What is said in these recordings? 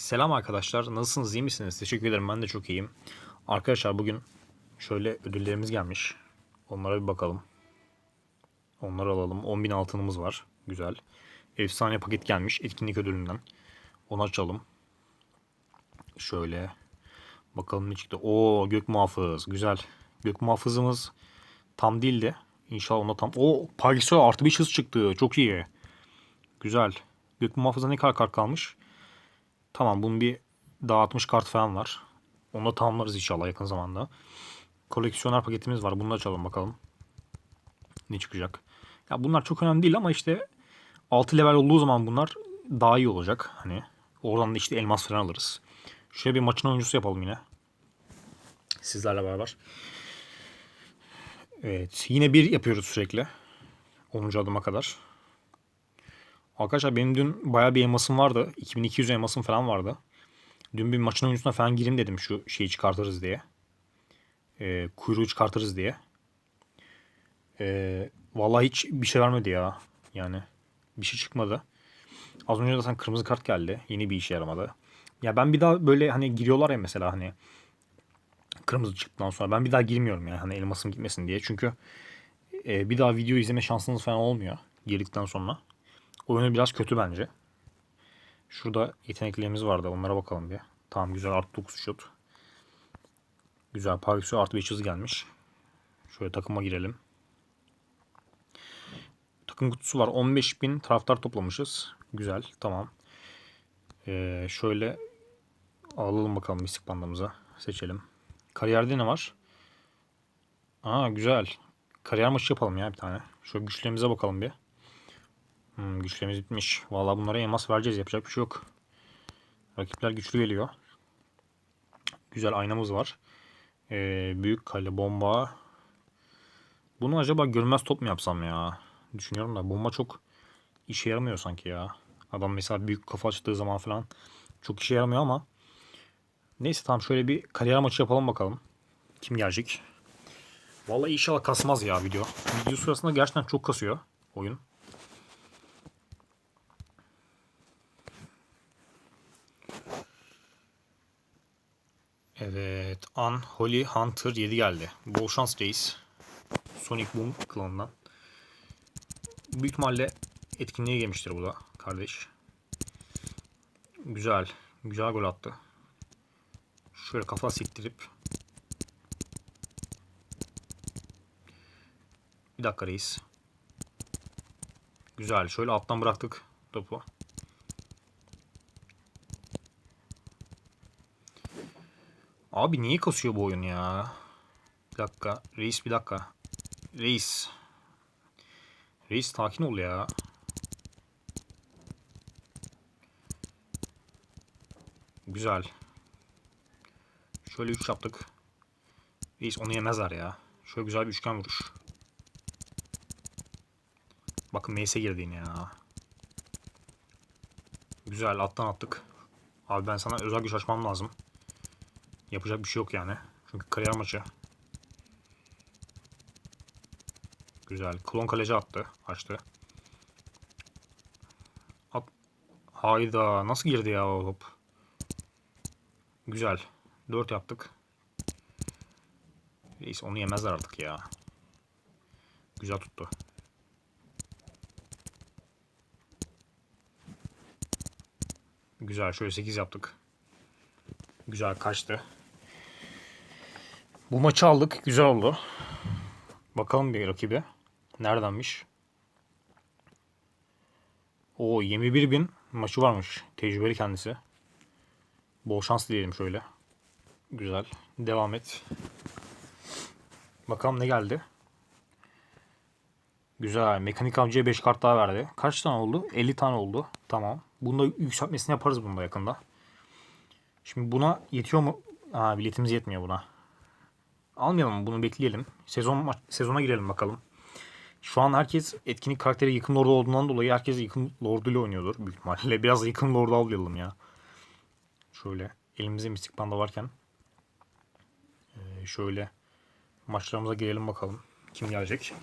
Selam arkadaşlar. Nasılsınız? iyi misiniz? Teşekkür ederim. Ben de çok iyiyim. Arkadaşlar bugün şöyle ödüllerimiz gelmiş. Onlara bir bakalım. Onları alalım. 10.000 altınımız var. Güzel. Efsane paket gelmiş. Etkinlik ödülünden. Onu açalım. Şöyle. Bakalım ne çıktı. Oo gök muhafız. Güzel. Gök muhafızımız tam değildi. İnşallah ona tam. O Pagisio artı bir hız çıktı. Çok iyi. Güzel. Gök muhafıza ne kadar kart kalmış? Tamam bunun bir dağıtmış kart falan var. Onu da tamamlarız inşallah yakın zamanda. Koleksiyoner paketimiz var. Bunu da açalım bakalım. Ne çıkacak. Ya bunlar çok önemli değil ama işte 6 level olduğu zaman bunlar daha iyi olacak. Hani oradan da işte elmas falan alırız. Şöyle bir maçın oyuncusu yapalım yine. Sizlerle beraber. Evet. Yine bir yapıyoruz sürekli. 10. adıma kadar. Arkadaşlar benim dün bayağı bir elmasım vardı. 2200 elmasım falan vardı. Dün bir maçın oyuncusuna falan gireyim dedim şu şeyi çıkartırız diye. Ee, kuyruğu çıkartırız diye. Ee, vallahi hiç bir şey vermedi ya. Yani bir şey çıkmadı. Az önce zaten kırmızı kart geldi. Yeni bir işe yaramadı. Ya ben bir daha böyle hani giriyorlar ya mesela hani kırmızı çıktıktan sonra ben bir daha girmiyorum yani hani elmasım gitmesin diye. Çünkü e, bir daha video izleme şansınız falan olmuyor girdikten sonra. Oyunu biraz kötü bence. Şurada yeteneklerimiz vardı. Onlara bakalım bir. Tamam güzel artı 9 şut. Güzel. Parisio artı 5 hız gelmiş. Şöyle takıma girelim. Takım kutusu var. 15.000 taraftar toplamışız. Güzel. Tamam. Ee, şöyle alalım bakalım mistik bandamıza. Seçelim. Kariyerde ne var? Aa güzel. Kariyer maçı yapalım ya bir tane. Şöyle güçlerimize bakalım bir. Hmm, güçlerimiz bitmiş. Vallahi bunlara elmas vereceğiz. Yapacak bir şey yok. Rakipler güçlü geliyor. Güzel aynamız var. Ee, büyük kale, bomba. Bunu acaba görmez top mu yapsam ya? Düşünüyorum da bomba çok işe yaramıyor sanki ya. Adam mesela büyük kafa açtığı zaman falan çok işe yaramıyor ama neyse tamam şöyle bir kariyer maçı yapalım bakalım. Kim gelecek? Vallahi inşallah kasmaz ya video. Video sırasında gerçekten çok kasıyor oyun. Evet. Unholy Hunter 7 geldi. Bol şans reis. Sonic Boom klanından. Büyük ihtimalle etkinliğe gelmiştir bu da kardeş. Güzel. Güzel gol attı. Şöyle kafa siktirip. Bir dakika reis. Güzel. Şöyle alttan bıraktık topu. Abi niye kasıyor bu oyun ya? Bir dakika. Reis bir dakika. Reis. Reis sakin ol ya. Güzel. Şöyle 3 yaptık. Reis onu yemezler ya. Şöyle güzel bir üçgen vuruş. Bakın Mace'e girdi ya. Güzel alttan attık. Abi ben sana özel güç açmam lazım. Yapacak bir şey yok yani. Çünkü kariyer maçı. Güzel. Klon kaleci attı. Açtı. At. Hayda. Nasıl girdi ya o top? Güzel. 4 yaptık. Reis onu yemezler artık ya. Güzel tuttu. Güzel. Şöyle 8 yaptık. Güzel kaçtı. Bu maçı aldık. Güzel oldu. Bakalım bir rakibi. Neredenmiş? O 21 bin maçı varmış. Tecrübeli kendisi. Bol şans dileyelim şöyle. Güzel. Devam et. Bakalım ne geldi. Güzel. Mekanik avcıya 5 kart daha verdi. Kaç tane oldu? 50 tane oldu. Tamam. Bunda yükseltmesini yaparız bunda yakında. Şimdi buna yetiyor mu? Aa biletimiz yetmiyor buna. Almayalım? Bunu bekleyelim. Sezon sezona girelim bakalım. Şu an herkes etkinlik karakteri yıkım lordu olduğundan dolayı herkes yıkım lordu ile oynuyordur büyük ihtimalle. Biraz da yıkım lordu avlayalım ya. Şöyle elimizde mistik panda varken ee, şöyle maçlarımıza girelim bakalım. Kim gelecek?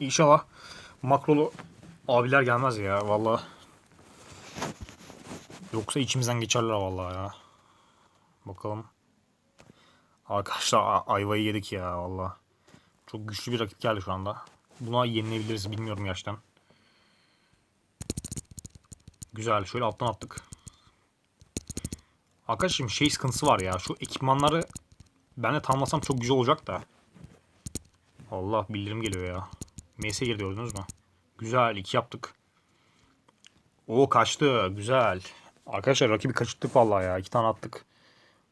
İnşallah makrolu abiler gelmez ya. Vallahi Yoksa içimizden geçerler vallahi ya. Bakalım. Arkadaşlar ayvayı yedik ya valla. Çok güçlü bir rakip geldi şu anda. Buna yenilebiliriz bilmiyorum yaştan. Güzel. Şöyle alttan attık. Arkadaşım şey sıkıntısı var ya. Şu ekipmanları ben de tamlasam çok güzel olacak da. Allah bildirim geliyor ya. MS girdi gördünüz mü? Güzel. iki yaptık. O kaçtı. Güzel. Arkadaşlar rakibi kaçırttık vallahi ya. iki tane attık.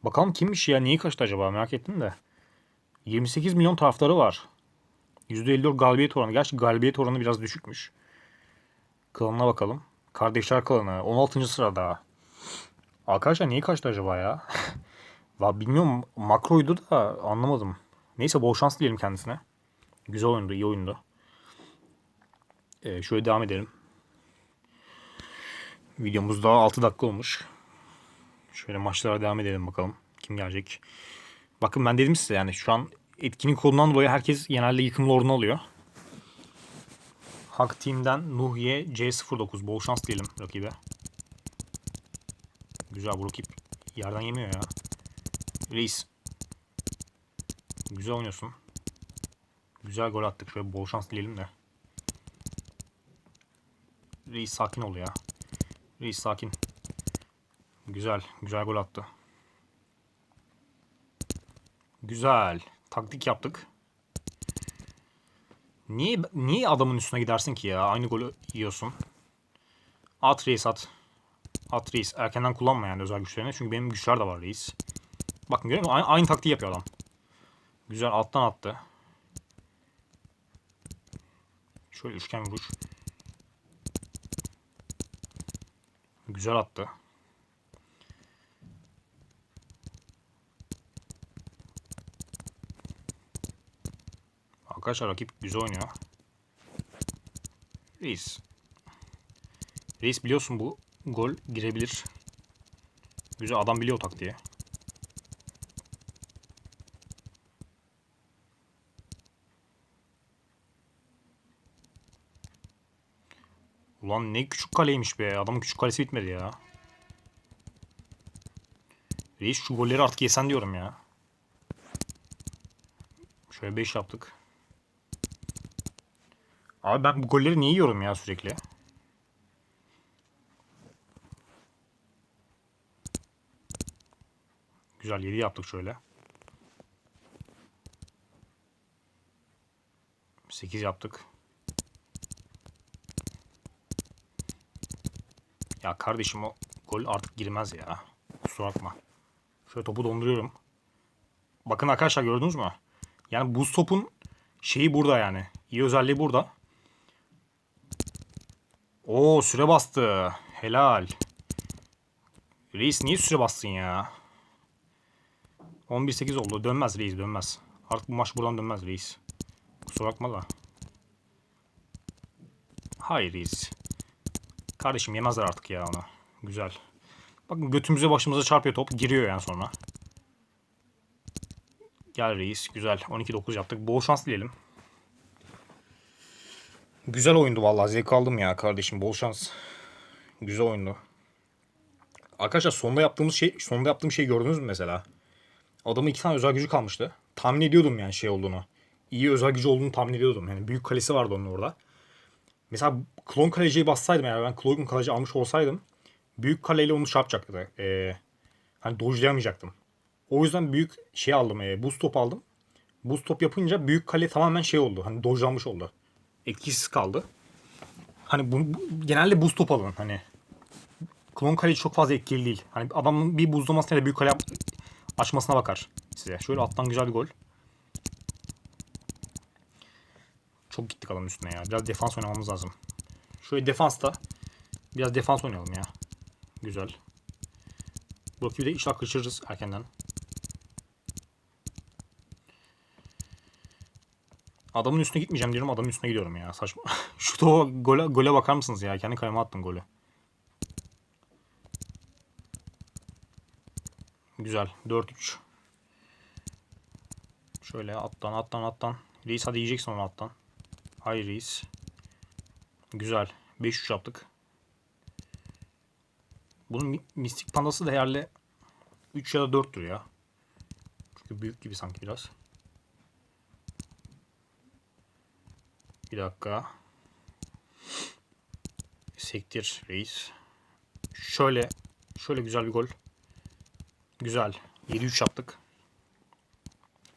Bakalım kimmiş ya? Niye kaçtı acaba? Merak ettim de. 28 milyon taraftarı var. %54 galibiyet oranı. Gerçi galibiyet oranı biraz düşükmüş. Klanına bakalım. Kardeşler klanı 16. sırada. Arkadaşlar niye kaçtı acaba ya? Va bilmiyorum makroydu da anlamadım. Neyse bol şans dileyelim kendisine. Güzel oyundu, iyi oyundu. Ee, şöyle devam edelim. Videomuz daha 6 dakika olmuş. Şöyle maçlara devam edelim bakalım. Kim gelecek? Bakın ben dedim size yani şu an etkinlik kodundan dolayı herkes genelde yıkımlı ordunu alıyor. Hak Team'den Nuhye C09. Bol şans diyelim rakibe. Güzel bu rakip yerden yemiyor ya. Reis. Güzel oynuyorsun. Güzel gol attık. Şöyle bol şans dileyelim de. Reis sakin ol ya. Reis sakin. Güzel. Güzel gol attı. Güzel. Taktik yaptık. Niye niye adamın üstüne gidersin ki ya? Aynı golü yiyorsun. At reis at. At reis. Erkenden kullanma yani özel güçlerini. Çünkü benim güçler de var reis. Bakın görüyor musun? Aynı, aynı taktiği yapıyor adam. Güzel alttan attı. Şöyle üçgen vuruş. Güzel attı. Arkadaşlar rakip güzel oynuyor. Reis. Reis biliyorsun bu gol girebilir. Güzel adam biliyor taktiği. Ulan ne küçük kaleymiş be. Adamın küçük kalesi bitmedi ya. Reis şu golleri artık yesen diyorum ya. Şöyle 5 yaptık. Abi ben bu golleri niye yiyorum ya sürekli? Güzel 7 yaptık şöyle. 8 yaptık. Ya kardeşim o gol artık girmez ya. Kusura bakma. Şöyle topu donduruyorum. Bakın arkadaşlar gördünüz mü? Yani buz topun şeyi burada yani. İyi özelliği burada. Oo süre bastı. Helal. Reis niye süre bastın ya? 11-8 oldu. Dönmez reis dönmez. Artık bu maç buradan dönmez reis. Kusura bakma da. Hayır reis. Kardeşim yemezler artık ya ona. Güzel. Bakın götümüze başımıza çarpıyor top. Giriyor yani sonra. Gel reis. Güzel. 12-9 yaptık. Bol şans dileyelim. Güzel oyundu vallahi. Zevk aldım ya kardeşim. Bol şans. Güzel oyundu. Arkadaşlar sonda yaptığımız şey, sonda yaptığım şeyi gördünüz mü mesela? Adamın iki tane özel gücü kalmıştı. Tahmin ediyordum yani şey olduğunu. İyi özel gücü olduğunu tahmin ediyordum. Yani büyük kalesi vardı onun orada. Mesela klon kaleciyi bassaydım yani ben klon kaleci almış olsaydım büyük kaleyle onu yapacaktı. Ee, hani dojlayamayacaktım. O yüzden büyük şey aldım. E, buz top aldım. Buz top yapınca büyük kale tamamen şey oldu. Hani dojlanmış oldu. Etkisiz kaldı. Hani bu, bu genelde buz top alın. Hani klon kaleci çok fazla etkili değil. Hani adamın bir buzlamasıyla büyük kale açmasına bakar size. Şöyle alttan güzel bir gol. Çok gittik adamın üstüne ya. Biraz defans oynamamız lazım. Şöyle defansta biraz defans oynayalım ya. Güzel. Bu rakibi de inşallah kaçırırız erkenden. Adamın üstüne gitmeyeceğim diyorum. Adamın üstüne gidiyorum ya. Saçma. Şu topa gole, gole bakar mısınız ya? Kendi kaleme attım golü. Güzel. 4-3. Şöyle attan attan attan. Reis hadi yiyeceksin onu attan. Hayır reis. Güzel. 5-3 yaptık. Bunun mi- mistik pandası değerli 3 ya da 4'tür ya. Çünkü büyük gibi sanki biraz. Bir dakika. Sektir reis. Şöyle şöyle güzel bir gol. Güzel. 7-3 yaptık.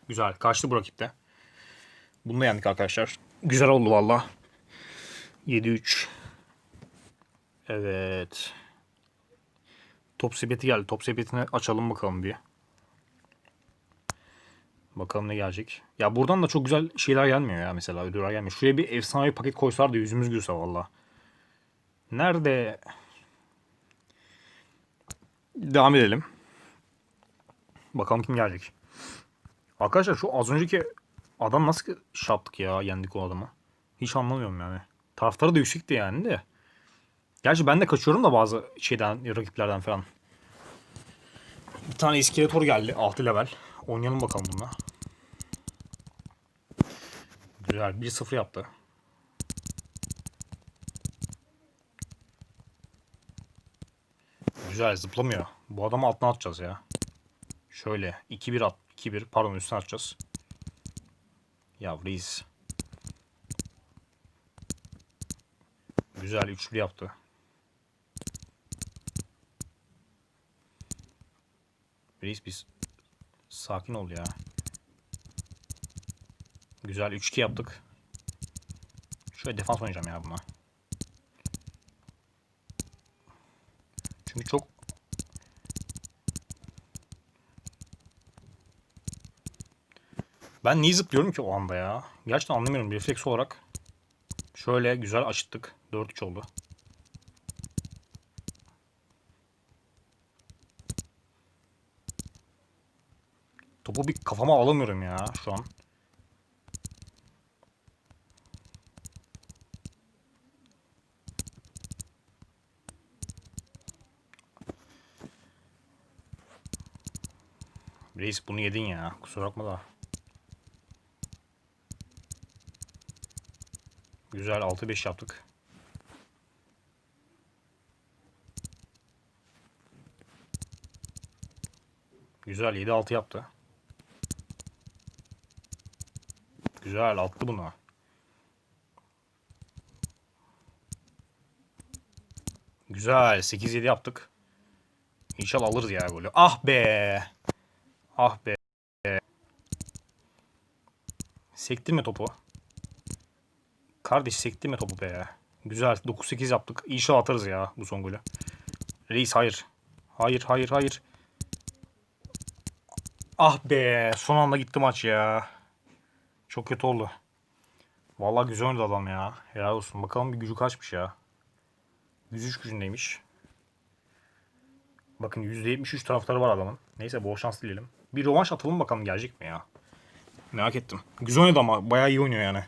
Güzel. Kaçtı bu rakipte. Bunu da yendik arkadaşlar. Güzel oldu valla. 7-3. Evet. Top sepeti geldi. Top sepetini açalım bakalım bir. Bakalım ne gelecek. Ya buradan da çok güzel şeyler gelmiyor ya mesela. Ödüller gelmiyor. Şuraya bir efsane bir paket koysalar da yüzümüz gülse valla. Nerede? Devam edelim. Bakalım kim gelecek. Arkadaşlar şu az önceki adam nasıl şey yaptık ya yendik o adamı. Hiç anlamıyorum yani. Taraftarı da yüksekti yani de. Gerçi ben de kaçıyorum da bazı şeyden rakiplerden falan. Bir tane iskeletor geldi 6 level. Oynayalım bakalım bununla. Güzel 1-0 yaptı. Güzel zıplamıyor. Bu adamı altına atacağız ya. Şöyle 2-1 at 2-1 pardon üstüne atacağız. Ya reis. Güzel üçlü yaptı. Reis biz sakin ol ya. Güzel 3-2 yaptık. Şöyle defans oynayacağım ya buna. Çünkü çok Ben niye zıplıyorum ki o anda ya? Gerçekten anlamıyorum refleks olarak. Şöyle güzel açtık. 4-3 oldu. Topu bir kafama alamıyorum ya şu an. Reis bunu yedin ya. Kusura bakma da. Güzel 6-5 yaptık. Güzel 7-6 yaptı. Güzel attı bunu. Güzel 8-7 yaptık. İnşallah alırız ya golü. Ah be. Ah be. Sektirme topu. Kardeş sektirme topu be. Güzel 9-8 yaptık. İnşallah atarız ya bu son golü. Reis hayır. Hayır hayır hayır. Ah be son anda gitti maç ya. Çok kötü oldu. Vallahi güzel oynadı adam ya. Helal olsun. Bakalım bir gücü kaçmış ya. 103 gücündeymiş. Bakın %73 taraftarı var adamın. Neyse bol şans dileyelim. Bir rövanş atalım bakalım gelecek mi ya. Merak ettim. Güzel oynadı ama bayağı iyi oynuyor yani.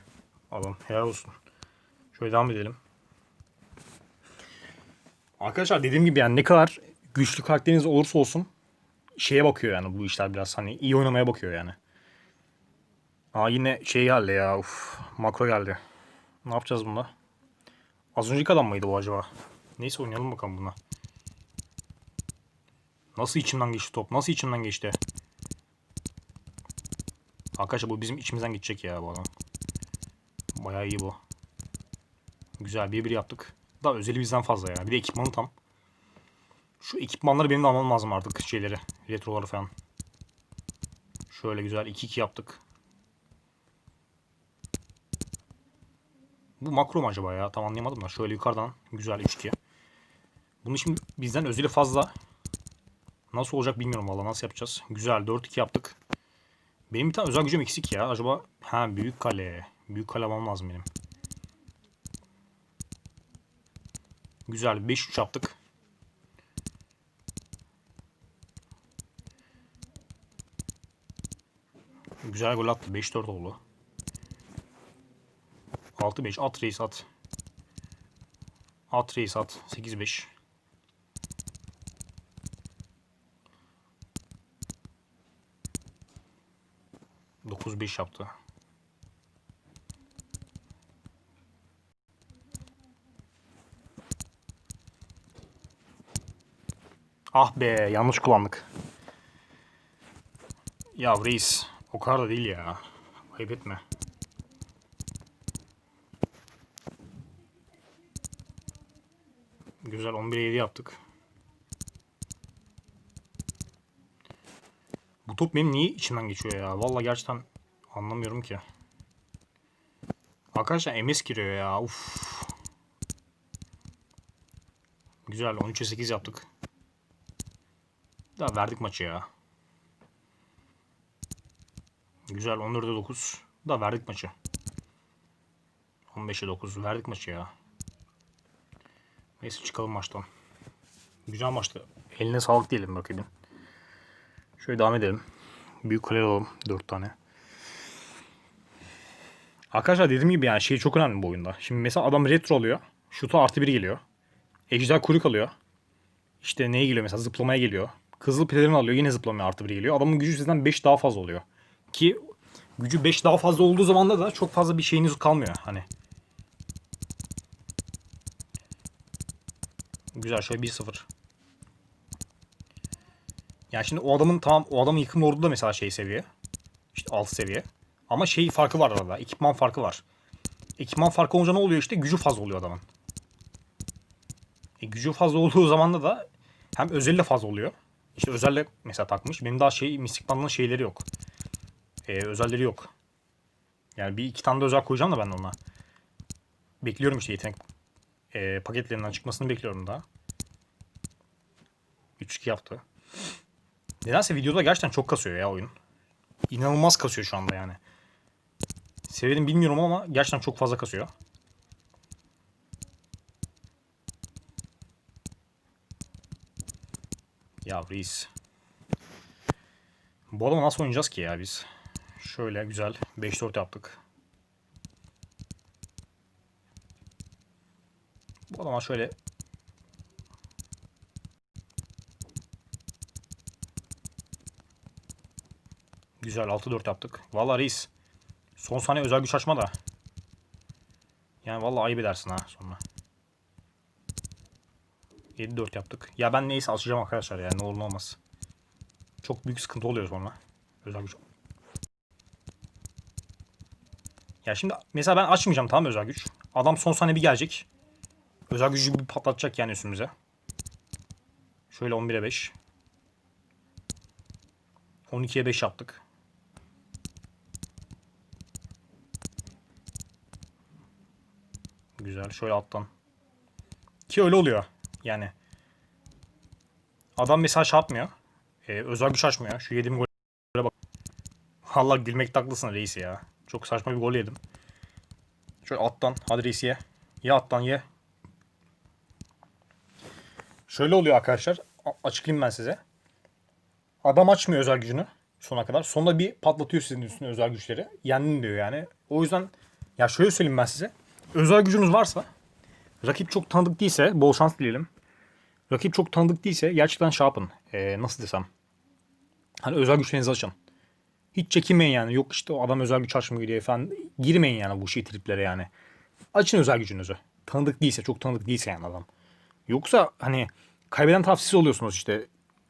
Adam helal olsun. Şöyle devam edelim. Arkadaşlar dediğim gibi yani ne kadar güçlü karakteriniz olursa olsun şeye bakıyor yani bu işler biraz hani iyi oynamaya bakıyor yani. Aa yine şey geldi ya uf makro geldi. Ne yapacağız bunda? Az önceki adam mıydı bu acaba? Neyse oynayalım bakalım buna. Nasıl içimden geçti top? Nasıl içimden geçti? Arkadaşlar bu bizim içimizden geçecek ya bu adam. Bayağı iyi bu. Güzel bir bir yaptık. Daha özeli bizden fazla ya. Bir de ekipmanı tam. Şu ekipmanları benim de almam lazım artık şeyleri. Retroları falan. Şöyle güzel 2-2 yaptık. Bu makro mu acaba ya? Tam anlayamadım da. Şöyle yukarıdan güzel 3-2. Bunu şimdi bizden özeli fazla. Nasıl olacak bilmiyorum valla. Nasıl yapacağız? Güzel 4-2 yaptık. Benim bir tane özel gücüm eksik ya. Acaba ha büyük kale. Büyük kale almam lazım benim. Güzel 5-3 yaptık. Güzel gol attı. 5-4 oldu. 6-5 at reis at. At reis at. 8-5. Dokuz beş yaptı. Ah be yanlış kullandık. Ya reis o kadar da değil ya. Ayıp etme. Güzel 11'e 7 yaptık. Bu top benim niye içimden geçiyor ya? Vallahi gerçekten anlamıyorum ki. Arkadaşlar MS giriyor ya. Uf. Güzel 13'e 8 yaptık. Daha verdik maçı ya. Güzel 14'e 9. Da verdik maçı. 15'e 9 verdik maçı ya. Neyse çıkalım maçtan. Güzel maçtı. Eline sağlık diyelim rakibin. Şöyle devam edelim. Büyük kale alalım. 4 tane. Arkadaşlar dediğim gibi yani şey çok önemli bu oyunda. Şimdi mesela adam retro alıyor. Şutu artı 1 geliyor. Ejder kuyruk alıyor. İşte neye geliyor mesela zıplamaya geliyor. Kızıl pelerin alıyor yine zıplamaya artı 1 geliyor. Adamın gücü sizden 5 daha fazla oluyor. Ki gücü 5 daha fazla olduğu zaman da çok fazla bir şeyiniz kalmıyor hani. Güzel şöyle 1-0. Yani şimdi o adamın tamam o adamın yıkım ordu da mesela şey seviye. İşte 6 seviye. Ama şey farkı var arada. Ekipman farkı var. Ekipman farkı olunca ne oluyor işte? Gücü fazla oluyor adamın. E, gücü fazla olduğu zaman da hem özeli de fazla oluyor. İşte özelle mesela takmış. Benim daha şey Mystic Band'ın şeyleri yok. E, özelleri yok. Yani bir iki tane de özel koyacağım da ben ona. Bekliyorum işte yetenek e, paketlerinden çıkmasını bekliyorum daha. 3-2 yaptı. Nedense videoda gerçekten çok kasıyor ya oyun. İnanılmaz kasıyor şu anda yani. Severim bilmiyorum ama gerçekten çok fazla kasıyor. Ya reis. Bu adamı nasıl oynayacağız ki ya biz? Şöyle güzel 5-4 yaptık. Bu adama şöyle Güzel 6-4 yaptık. Vallahi reis. Son saniye özel güç açma da. Yani vallahi ayıp edersin ha sonra. 7-4 yaptık. Ya ben neyse açacağım arkadaşlar yani ne olur ne olmaz. Çok büyük sıkıntı oluyor sonra. Özel güç. Ya şimdi mesela ben açmayacağım tamam özel güç. Adam son saniye bir gelecek. Özel gücü bir patlatacak yani üstümüze. Şöyle 11'e 5. 12'ye 5 yaptık. Güzel. Şöyle alttan. Ki öyle oluyor. Yani. Adam mesela şey yapmıyor. Ee, özel güç açmıyor. Şu yediğim gole bak. Valla gülmek haklısın reis ya. Çok saçma bir gol yedim. Şöyle alttan. Hadi reis ye. Ye alttan ye. Şöyle oluyor arkadaşlar. Açıklayayım ben size. Adam açmıyor özel gücünü sona kadar. Sonunda bir patlatıyor sizin üstüne özel güçleri. Yendin diyor yani. O yüzden ya şöyle söyleyeyim ben size. Özel gücünüz varsa rakip çok tanıdık değilse bol şans dileyelim. Rakip çok tanıdık değilse gerçekten şey yapın. Ee, nasıl desem. Hani özel güçlerinizi açın. Hiç çekinmeyin yani. Yok işte o adam özel güç açmıyor diye falan. Girmeyin yani bu şey triplere yani. Açın özel gücünüzü. Tanıdık değilse, çok tanıdık değilse yani adam. Yoksa hani kaybeden taraf oluyorsunuz işte.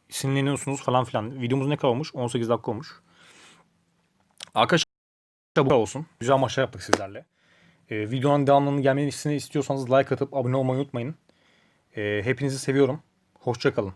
Sinirleniyorsunuz falan filan. Videomuz ne kadar olmuş? 18 dakika olmuş. Arkadaşlar bu olsun. Güzel maçlar yaptık sizlerle. Ee, videonun devamının gelmesini istiyorsanız like atıp abone olmayı unutmayın. Ee, hepinizi seviyorum. Hoşçakalın.